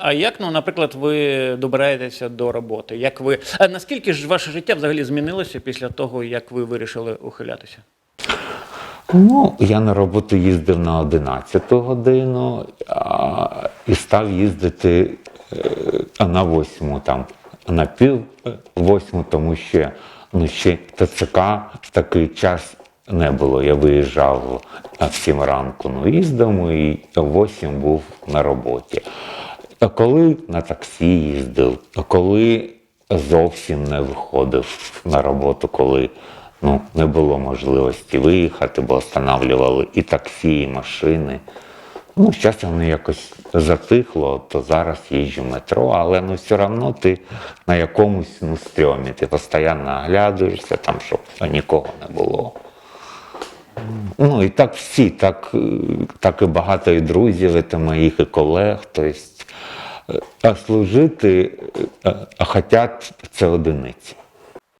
А як, ну, наприклад, ви добираєтеся до роботи? Як ви... А наскільки ж ваше життя взагалі змінилося після того, як ви вирішили ухилятися? Ну, я на роботу їздив на 11 годину а, і став їздити е, на 8, там, на пів восьму, тому що ну, ще ТЦК в такий час не було. Я виїжджав в 7 ранку ну, їздимо і в 8 був на роботі. А коли на таксі їздив, а коли зовсім не виходив на роботу, коли ну, не було можливості виїхати, бо встановлювали і таксі, і машини. Ну, зараз воно якось затихло, то зараз їжджу метро, але ну все одно ти на якомусь ну, стрьомі, ти постійно оглядуєшся, там, щоб нікого не було. Ну і так всі, так, так і багато і друзів, і моїх і колег. Тобто, а служити е, а хотять це одиниці.